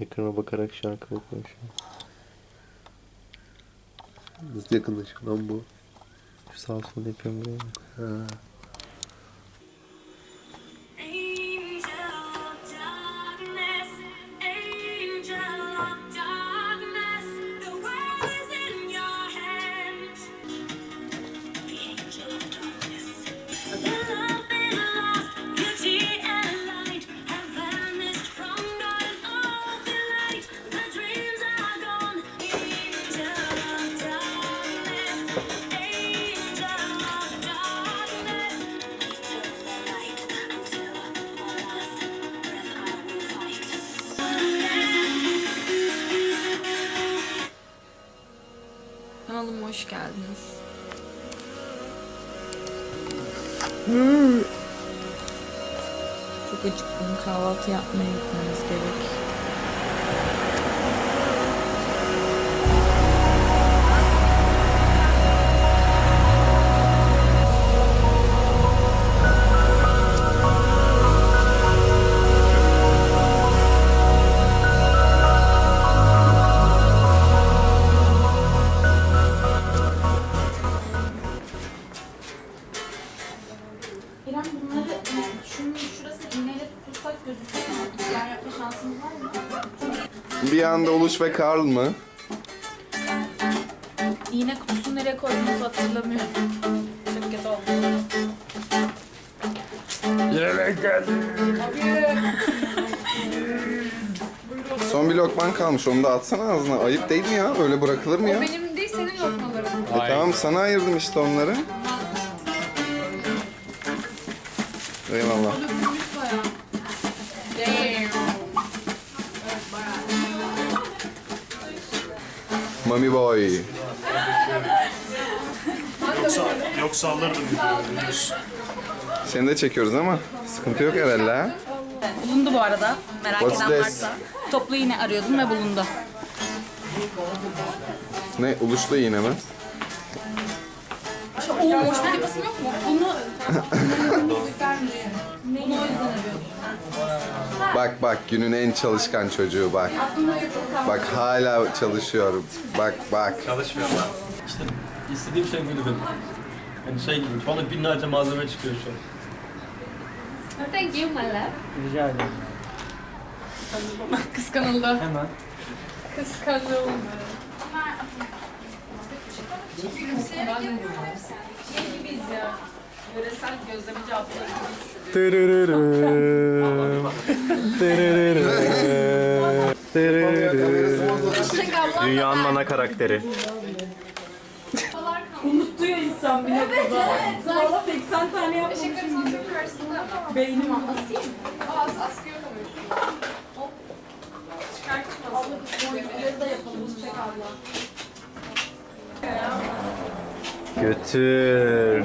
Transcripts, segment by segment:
Ekrana bakarak şarkı okuyor şu an. Nasıl yakınlaşıyor lan bu? Şu sağ sol yapıyorum buraya. Ha. Çok acıktım. Kahvaltı yapmaya gitmemiz gerek. Bir anda Uluş ve Karl mı? İğne kutusunu nereye koyduğumuzu hatırlamıyorum. Çok kötü oldu. Son bir lokman kalmış. Onu da atsana ağzına. Ayıp değil mi ya? Öyle bırakılır mı ya? Benim değil senin lokmaların. E tamam sana ayırdım işte onları. Eyvallah. Mami boy. Yoksa alırdım. Seni de çekiyoruz ama sıkıntı yok herhalde ha. Bulundu bu arada. Merak What's eden this? varsa. Toplu iğne arıyordum ve bulundu. Ne Uluş'la yine mi? Oo, bir kısım yok mu? Bunu o yüzden arıyorum. Bak bak günün en çalışkan çocuğu bak. Aklımda. Bak hala çalışıyor. Bak bak. Çalışmıyorum ben. İşte istediğim şey buydu benim. Yani şey gibi, şu anda binlerce malzeme çıkıyor şu an. Thank you my love. Rica ederim. Kıskanıldı. Hemen. Kıskanıldı. Yöresel gözlemeci ablaları Dünyanın ana karakteri. Unuttu ya insan bile burada. Zaten 80 tane yapmışım. Beynim Asayım. Az. Çek abla. Götür.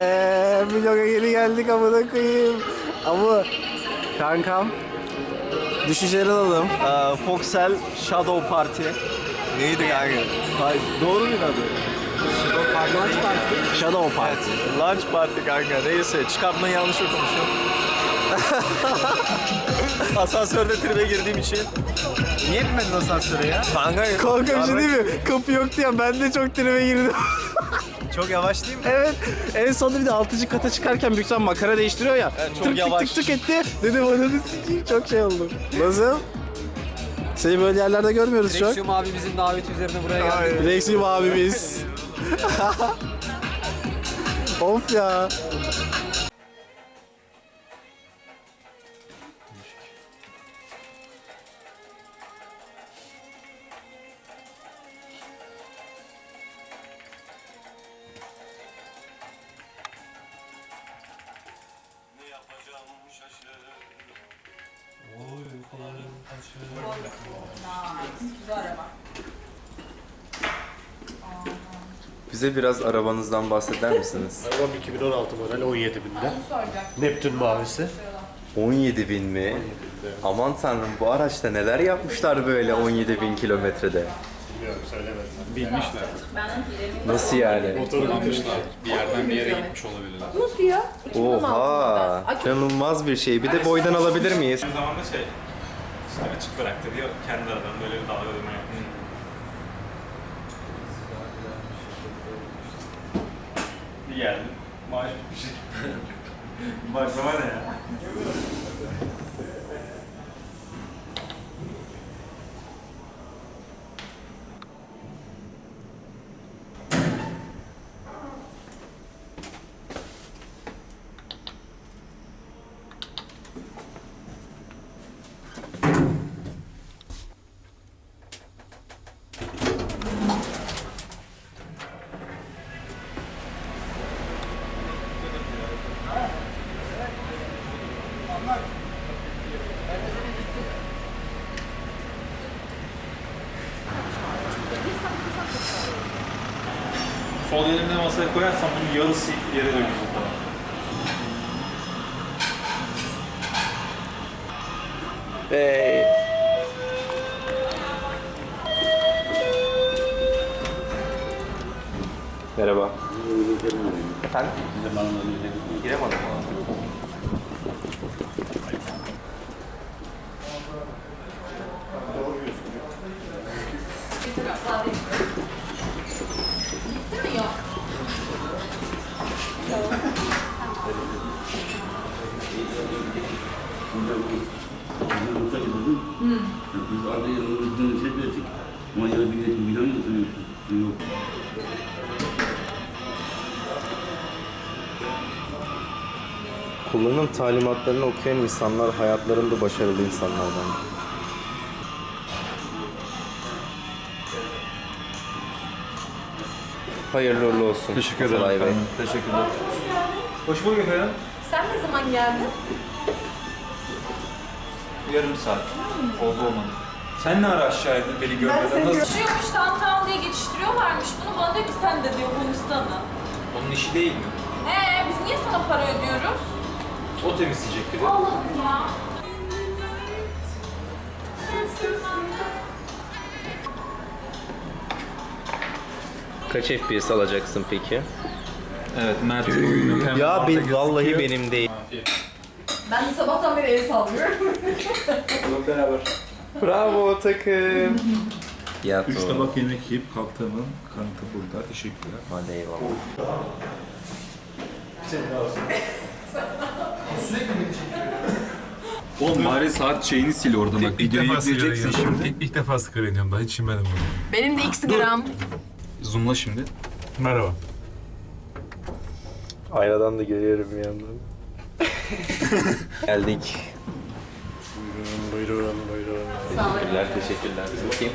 Eee vloga geri geldik amına koyayım. Ama kankam düşünceleri alalım. Ee, Foxel Shadow Party. Neydi kanka? Hayır, doğru muydu adı? Shadow Party. Launch Party. Shadow Party. Launch Party kanka. Neyse çıkartmayı yanlış okumuşum. Asansörde tribe girdiğim için. Niye binmedin asansöre ya? Kanka bir şey değil mi? Kapı yoktu ya ben de çok tribe girdim. Çok yavaş değil mi? Evet. En sonunda bir de 6. kata çıkarken büyük makara değiştiriyor ya. Evet, çok tık yavaş. tık tık tık etti. Dedim ananı sikeyim çok şey oldu. Nasıl? Seni böyle yerlerde görmüyoruz çok. Direksiyon abimizin daveti üzerine buraya geldik. Direksiyon abimiz. of ya. Bize biraz arabanızdan bahseder misiniz? Arabam 2016 model 17 binde. Neptün mavisi. 17 bin mi? Aman tanrım bu araçta neler yapmışlar böyle 17 bin kilometrede? Bilmiyorum söylemedim. Bilmişler. Nasıl yani? Motoru bitirmişler. Bir yerden bir yere gitmiş olabilirler. Oha! İnanılmaz bir şey. Bir de boydan alabilir miyiz? Aynı zamanda şey, işte açık bıraktı diyor, kendi aradan böyle bir dalga dönme yapmış. Bir geldim, maaş bitmiş. Baksana ne ya? Sol elimde masaya koyarsam bunun yarısı yere dönüyor. Hey. Merhaba. Efendim? Talimatlarını okuyan insanlar hayatlarında başarılı insanlardan. Hayırlı uğurlu olsun. Teşekkür Atalay Bey. Teşekkürler. Hoş bulduk efendim. Sen ne zaman geldin? Yarım saat. Oldu olmadı. Sen ne ara aşağı indin beni görmeden? Nasıl? Geçiyormuş tam tam diye geçiştiriyorlarmış. Bunu bana diyor ki sen de diyor konuşsana. Onun işi değil mi? Ee biz niye sana para ödüyoruz? O temizleyecek bir de. Allah'ım ya. Kaç FPS alacaksın peki? Evet Mert oyunu Ya ben, vallahi benim değil. Ben de sabahtan beri el sallıyorum. beraber. Bravo takım. Tiyatro. Üç tabak yemek yiyip kalktığımın kanıtı burada. Teşekkürler. Hadi eyvallah. Oğlum bari saat şeyini sil orada bak. Videoyu yükleyeceksin şimdi. İlk, ilk defa sigara iniyorum daha hiç inmedim bunu. Benim de x gram. Zoomla şimdi. Merhaba. Aynadan da görüyorum bir yandan. Geldik. Buyurun buyurun. Teşekkürler, teşekkürler. Bakayım.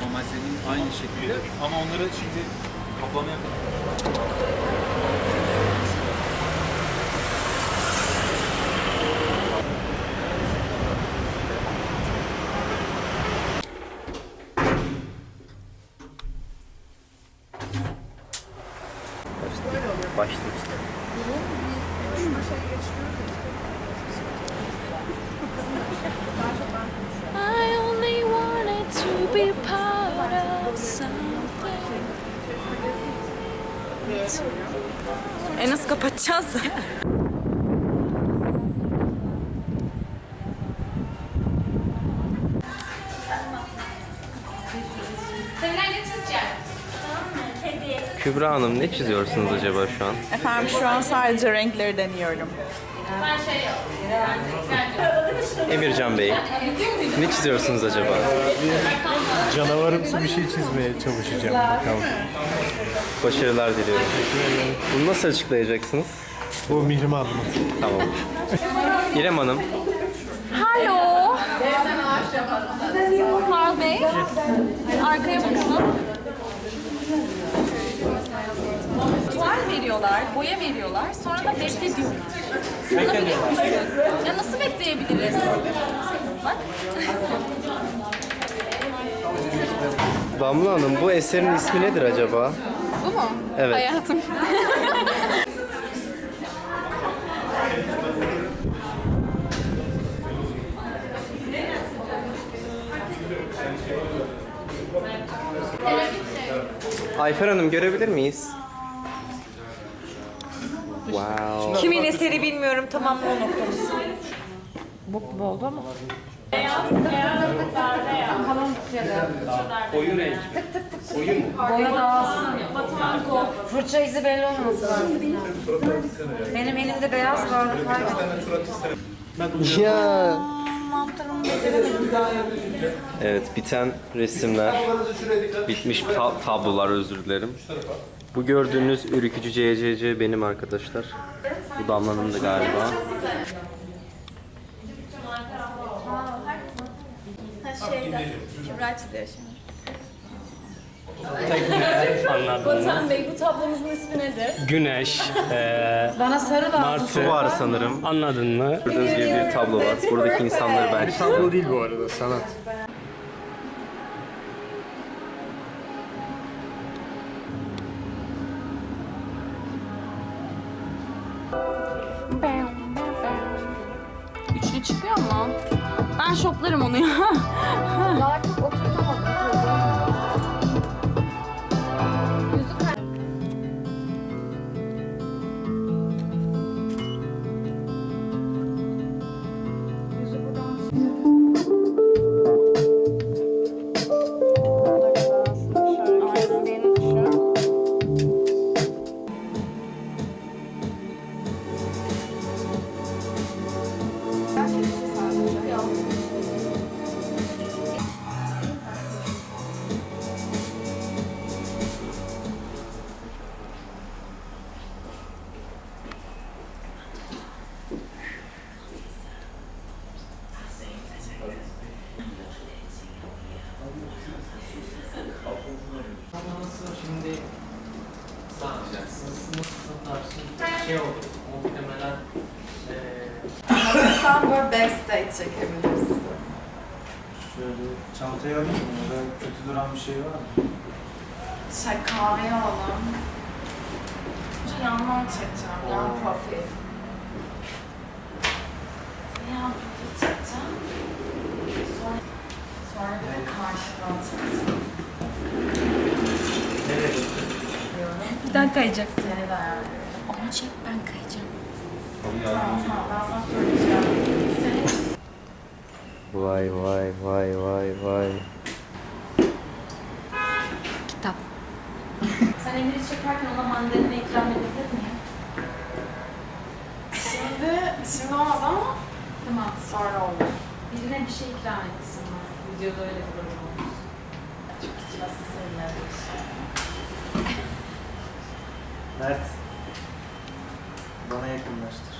Normal senin aynı şekilde ama onları şimdi Complementa. Kapatacağız? Kübra Hanım ne çiziyorsunuz acaba şu an? Efendim şu an sadece renkleri deniyorum. Emircan Bey, ne çiziyorsunuz acaba? Canavarımsı bir şey çizmeye çalışacağım bakalım. Başarılar diliyorum. Bunu nasıl açıklayacaksınız? Bu Mihrimah Hanım. Tamam. İrem Hanım, Alo. Karl Bey. Arkaya bakın. Tuval veriyorlar, boya veriyorlar. Sonra da bekle musun? Ya nasıl bekleyebiliriz? Bak. Bambu Hanım bu eserin ismi nedir acaba? Bu mu? Evet. Hayatım. Ayfer Hanım görebilir miyiz? Wow. Kimin eseri bilmiyorum tamamla o noktamız. Boya dağılsın. Fırça izi belli olmasın lazım. Benim elimde beyaz vardı kayboldu. Ya. Evet biten resimler, bitmiş ta- tablolar özür dilerim. Bu gördüğünüz ürkücü CCC benim arkadaşlar. Bu Damla'nın da galiba. Şeyden. Kübra çiziyor şimdi. Anladım. Batuhan Bey bu tablomuzun ismi nedir? Güneş, eee Bana sarı lazım. Su var sanırım. anladın mı? Gördüğünüz gibi bir tablo var. Buradaki insanları ben çizdim. Tablo değil bu arada, sanat. Şey olur. Muhtemelen Sen böyle backstage çekebilirsin. Şöyle çantayı alayım mı? Ya da kötü duran bir şey var mı? Şey kahveyi alalım. Şu yandan çekeceğim. Yan profil. Yan profil çekeceğim. Sonra, sonra bir de karşıdan çekeceğim. Nereye? Birden kayacak. Seni de ayarlıyorum. Çek ben kayacağım. Tamam tamam ben sana söyleyeceğim. Seni Vay vay vay vay vay. Kitap. Sen Emir'i çekerken ona mandalina ikram edebilir miyim? Şimdi, şimdi olmaz ama Tamam. sonra olur. Birine bir şey ikram etsin bana. Videoda öyle bir durum olmuş. Çok içmesiyle bir şey. Mert. Bana yakınlaştır.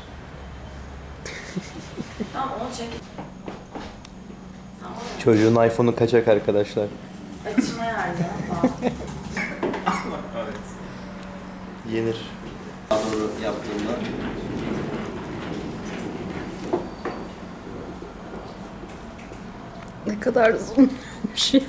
Tamam onu çek. Tamam. Çocuğun iPhone'u kaçak arkadaşlar. Açma yerde. Tamam. Yenir. Doğru yaptığımda. Ne kadar zoommuş ya.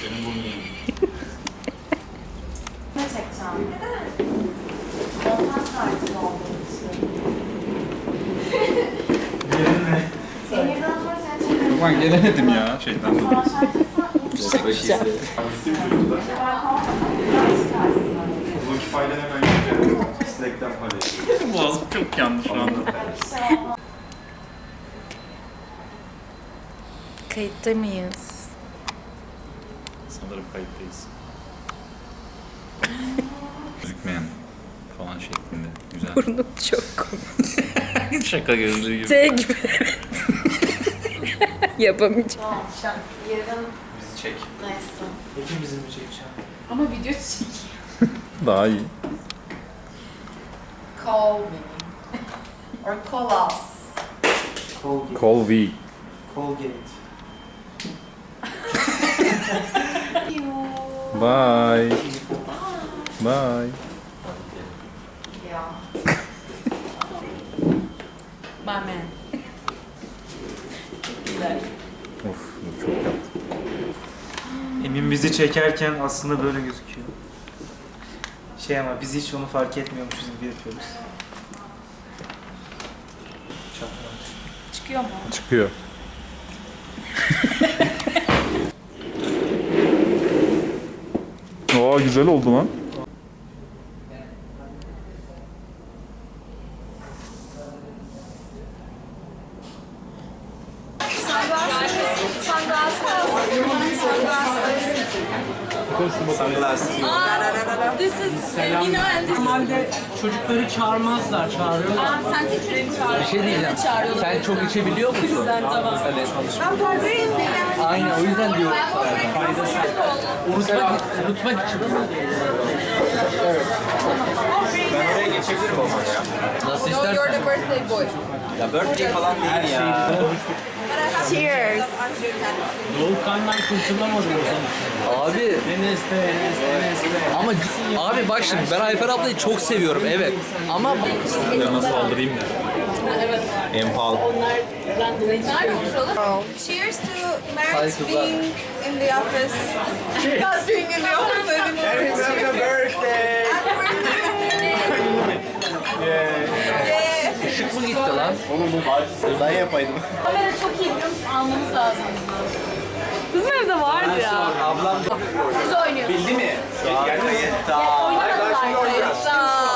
sonra seni çekerim. Ulan gelemedim ya şeyden. Güzel çıkarsın. Uzun kifayeden hemen gideceğim. Slack'ten paylaşıyorum. Boğazım çok yandı şu anda. Kayıtta mıyız? Kayıttayız. Gözükmeyen falan şeklinde. Güzel. Burnum çok komik. Şaka gözlüğü gibi. T gibi. Yapamayacağım. Tamam. Yerden Bizi çek. neyse. Hepimizin mi çekeceğim? Ama video çek. Daha iyi. Call me. Or Colas. Colby. Colgate. Bye. Bye. My man. Of çok yaptım. Emin bizi çekerken aslında böyle gözüküyor. Şey ama biz hiç onu fark etmiyormuşuz gibi yapıyoruz. Çıkıyor mu? Çıkıyor. Oo güzel oldu lan. Sunglasses. This is Emine and this Normalde çocukları çağırmazlar, çağırıyorlar. Aa, sen Bir şey diyeceğim. Sen çok içebiliyor musun? Güzel tamam. Ben buradayım. Aynen o yüzden diyorum. Faydası. Unutmak, unutmak için. Ben oraya geçebilirim o zaman ya. Nasıl No, you're the birthday boy. Ya birthday falan değil ya. Cheers. Doğukan'dan kurtulamadım o zaman. Abi Enes'te, Enes'te, Enes'te. ama abi bak şimdi ben Ayfer ablayı çok seviyorum evet. Ama Nasıl aldırayım da. Nerede oturalım? Cheers to Mert's being in the office. Not being in the office anymore. birthday. ışık mı gitti lan? Oğlum bu ben yapaydım. Kamera çok iyi biliyor musun? Almamız lazım. Bizim evde vardı ya. Ablam Siz oynuyorsunuz. bildi mi? Gelmeyin. Tamam. Oynamadılar. Sağ.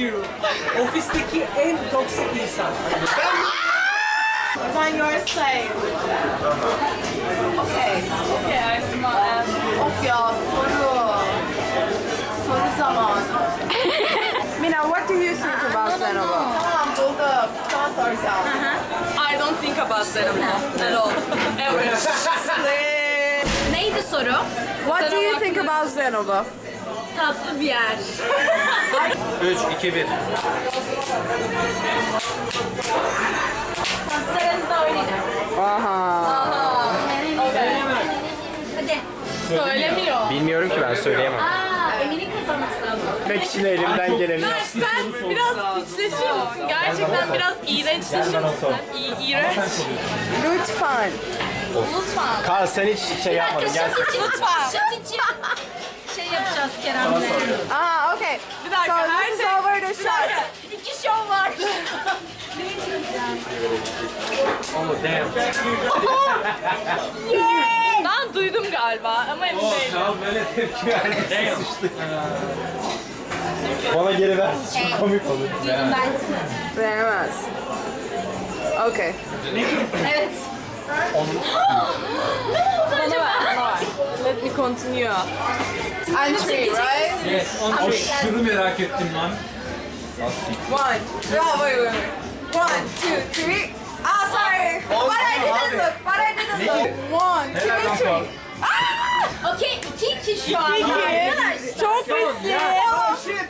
You. Ofisteki en toksik insan. On your side. Okay. Okay, Aysma. Of ya soru. Soru zamanı. Mina, what do you think about Zenova? Tamam buldum. Sana soracağım. I don't think about Zenova at all. Ever. Neydi soru? What do you think about Zenova? Tatlı bir yer. 3, 2, 1. Sıranızda oynayacağım. Aha. Aha. Hadi. Söylemiyor. Bilmiyorum ki ben söyleyemem. Aa, Emin'in kazanması lazım. Mek için elimden geleni Mert sen biraz piçleşir misin? Gerçekten biraz iğrençleşir misin? İ- iğrenç. Lütfen. Lütfen. Karl sen hiç şey yapmadın. Gel. Lütfen. Şut için şey yapacağız Kerem'le. Ah, okay. Bir dakika. So her this is şey- over the Bir shot. dakika, İki şov var. Oh damn. ben duydum galiba ama emin değilim. Ya böyle tepki verdi. Damn. Bana geri ver. Çok komik olur. Beğenmez. Okay. Evet. Bana ver. Let me continue. I'm three, right? Yes, on Aşırı merak ettim lan. One. Oh, wait, wait, wait. One, two, three. Ah, sorry. But I didn't look. But I didn't look. One, two, three. Ah! Okey, iki iki şu an. İki. Çok riskli.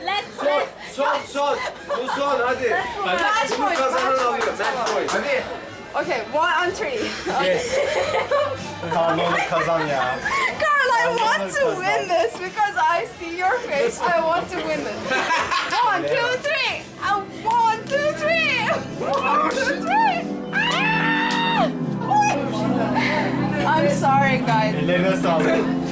Let's let's. Son son. Bu son hadi. Match point, Kazanan match alıyor. Match point. Hadi. Okay, one on three. Karl onu kazan ya. I want to win this because I see your face. I want to win this. One, two, three. Uh, one, two, three. One, two, three. Ah! I'm sorry, guys.